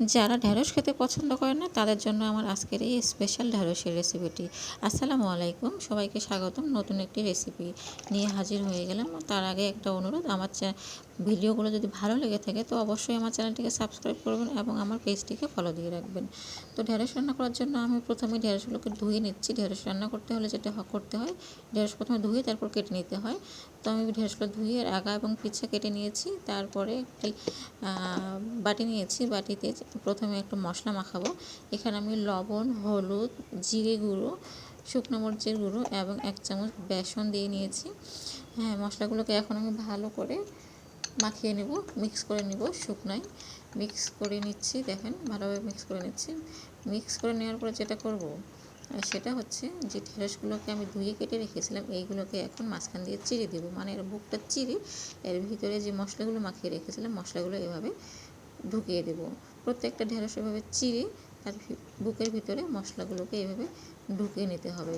যারা ঢ্যাঁড়স খেতে পছন্দ করে না, তাদের জন্য আমার আজকের এই স্পেশাল ঢ্যাঁড়সের রেসিপিটি আসসালামু আলাইকুম, সবাইকে স্বাগতম নতুন একটি রেসিপি নিয়ে হাজির হয়ে গেলাম। তার আগে একটা অনুরোধ, আমার ভিডিওগুলো যদি ভালো লেগে থাকে, তো অবশ্যই আমার চ্যানেলটিকে সাবস্ক্রাইব করবেন এবং আমার পেজটিকে ফলো দিয়ে রাখবেন। তো ঢ্যাঁড়স রান্না করার জন্য আমি প্রথমে ঢ্যাঁড়সগুলোকে ধুয়ে নিচ্ছি। ঢ্যাঁড়স রান্না করতে হলে যেটা করতে হয় ঢ্যাঁড়স প্রথমে ধুয়ে তারপর কেটে নিতে হয়। তো আমি ঢ্যাঁড়সগুলো ধুয়ে আগা এবং পিছা কেটে নিয়েছি। তারপরে একটি বাটি নিয়েছি। বাটিতে প্রথমে একটু মশলা মাখাবো। এখানে আমি লবণ, হলুদ, জিরে গুঁড়ো, শুকনো মরিচের গুঁড়ো এবং এক চামচ বেসন দিয়ে নিয়েছি। হ্যাঁ মশলাগুলোকে এখন আমি ভালো করে মাখিয়ে নেব, মিক্স করে নিব শুকনায়। মিক্স করে নিচ্ছি, দেখেন, ভালোভাবে মিক্স করে নিচ্ছি। মিক্স করে নেওয়ার পরে যেটা করব সেটা হচ্ছে যে ঢেঁড়সগুলোকে আমি ধুয়ে কেটে রেখেছিলাম, এইগুলোকে এখন মাঝখান দিয়ে চিড়ে দেবো। মানে এর বুকটা চিড়ে, এর ভিতরে যে মশলাগুলো মাখিয়ে রেখেছিলাম, মশলাগুলো এভাবে ঢুকিয়ে দেবো। প্রত্যেকটা ঢেঁড়স এভাবে চিড়ে তার বুকের ভিতরে মশলাগুলোকে এভাবে ঢুকিয়ে নিতে হবে।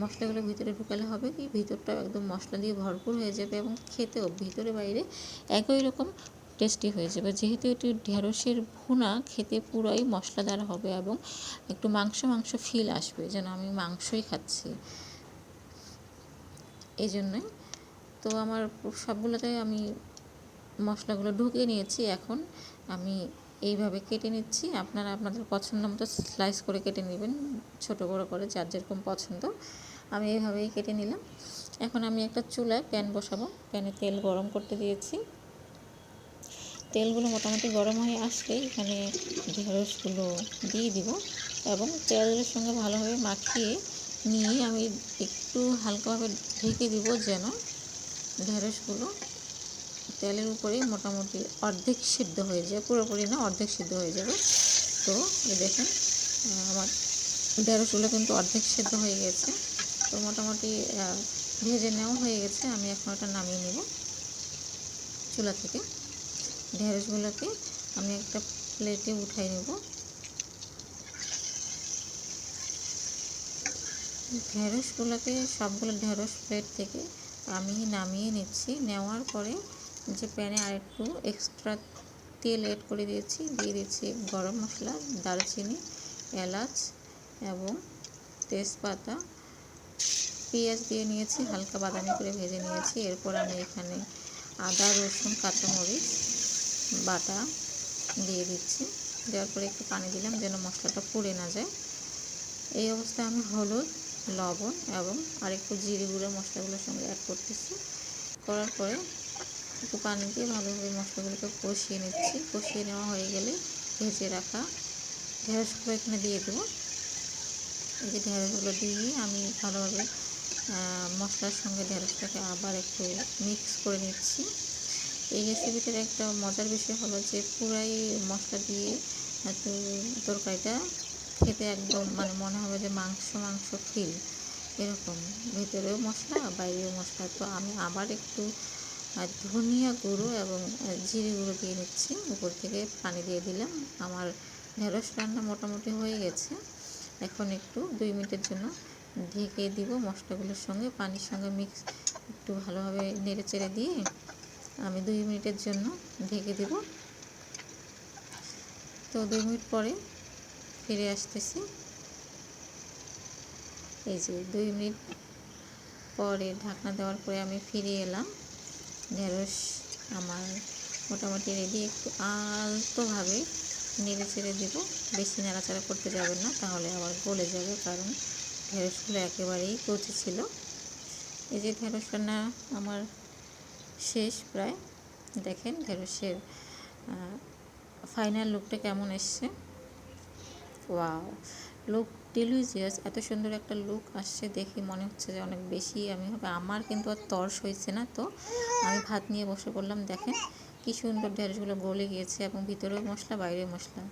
মশলাগুলো ভিতরে ঢুকালে হবে কি? ভিতরটা একদম মশলা দিয়ে ভরপুর হয়ে যাবে এবং খেতেও ভিতরে বাইরে একই রকম টেস্টি হয়ে যাবে। যেহেতু এটি ঢেঁড়সের ভুনা, খেতে পুরোই মশলাদার হবে এবং একটু মাংস মাংস ফিল আসবে, যেন আমি মাংসই খাচ্ছি। এই জন্যই তো আমার সবগুলোতে আমি মশলাগুলো ঢুকিয়ে নিয়েছি, এখন আমি এইভাবে কেটে নিচ্ছি। আপনারা আপনাদের পছন্দ মতো স্লাইস করে কেটে নেবেন, ছোট বড় করে, যার যেরকম পছন্দ। আমি এইভাবেই কেটে নিলাম। এখন আমি একটা চুলায় প্যান বসাবো। প্যানে তেল গরম করতে দিয়েছি। তেলগুলো মোটামুটি গরম হয়ে আসলে এখানে ঢেঁড়সগুলো দিয়ে দিব এবং তেলের সঙ্গে ভালোভাবে মাখিয়ে নিয়ে আমি একটু হালকাভাবে ঢেকে দিব যেন ঢেঁড়সগুলো তেলের উপরেই মোটামুটি অর্ধেক সিদ্ধ হয়ে যায় পুরোপুরি না, অর্ধেক সিদ্ধ হয়ে যাবে। তো এই দেখেন আমার ঢেঁড়সগুলো কিন্তু অর্ধেক সিদ্ধ হয়ে গেছে। তো মোটামুটি ভেজে নেওয়া হয়ে গেছে, আমি এখন ওটা নামিয়ে নেব চুলা থেকে। ঢেঁড়সগুলোকে আমি একটা প্লেটে উঠাই নেব। ঢেঁড়সগুলোকে সবগুলো ঢেঁড়স প্লেট থেকে আমি নামিয়ে নিচ্ছি। নেওয়ার পরে যে প্যানে আরেকটু এক্সট্রা তেল এড করে দিয়েছি। দিয়ে দিচ্ছি গরম মশলা, দারচিনি, এলাচ এবং তেজপাতা। পেঁয়াজ দিয়ে নিয়েছি, হালকা বাদামি করে ভেজে নিয়েছি। এরপর আমি এখানে আদা, রসুন, কাঁচামরিচ, বাটা দিয়ে দিচ্ছি। দেওয়ার পরে একটু পানি দিলাম যেন মশলাটা পুড়ে না যায়। এই অবস্থায় আমি হলুদ, লবণ এবং আরেকটু জিরে গুঁড়ো মশলাগুলোর সঙ্গে অ্যাড করতেছি। করার পরে একটু দিয়ে ভালোভাবে মশলাগুলোকে কষিয়ে নিচ্ছি। কষিয়ে নেওয়া হয়ে গেলে ভেজে রাখা ঢেঁড়সগুলো এখানে দিয়ে দেবো। এই যে ঢেঁড়সগুলো দিয়ে আমি ভালোভাবে মশলার সঙ্গে ঢেঁড়সটাকে আবার একটু মিক্স করে নিচ্ছি। এই রেসিপিটার একটা মজার বিষয় হলো যে পুরাই মশলা দিয়ে তরকারিটা খেতে একদম মানে মনে হবে যে মাংস মাংস ফিল এরকম। ভেতরেও মশলা, বাইরেও মশলা। তো আমি আবার একটু ধনিয়া গুঁড়ো এবং জিরে গুঁড়ো দিয়ে নিচ্ছি উপর থেকে পানি দিয়ে দিলাম। আমার ঢেঁড়স রান্না মোটামুটি হয়ে গেছে। এখন একটু দুই মিনিটের জন্য ঢেকে দিব মশলাগুলোর সঙ্গে। পানির সঙ্গে মিক্স একটু ভালোভাবে নেড়ে চেড়ে দিয়ে আমি দুই মিনিটের জন্য ঢেকে দেব। তো দুই মিনিট পরে ফিরে আসতেছি। এই যে দুই মিনিট পরে ঢাকনা দেওয়ার পরে আমি ফিরে এলাম। ঢেঁড়স আমার মোটামুটি রেডি একটু আলতোভাবে নেড়ে চেড়ে দেবো। বেশি নাড়াচাড়া করতে যাবেন না, তাহলে আবার গলে যাবে, কারণ ঢেঁড়সগুলো একেবারেই কচি ছিল। এই যে ঢেঁড়স রান্না আমার শেষ প্রায়। দেখেন ঢেঁড়সের ফাইনাল লুকটা কেমন এসছে। ওয়াও লুক ডিলিজিয়াস এত সুন্দর একটা লুক আসছে দেখে মনে হচ্ছে যে অনেক বেশি আমি হবে, আমার কিন্তু আর তর্স হয়েছে না তো। আমি ভাত নিয়ে বসে পড়লাম, দেখেন কী সুন্দর ঢেঁড়সগুলো গলে গিয়েছে এবং ভিতরেও মশলা, বাইরেও মশলা।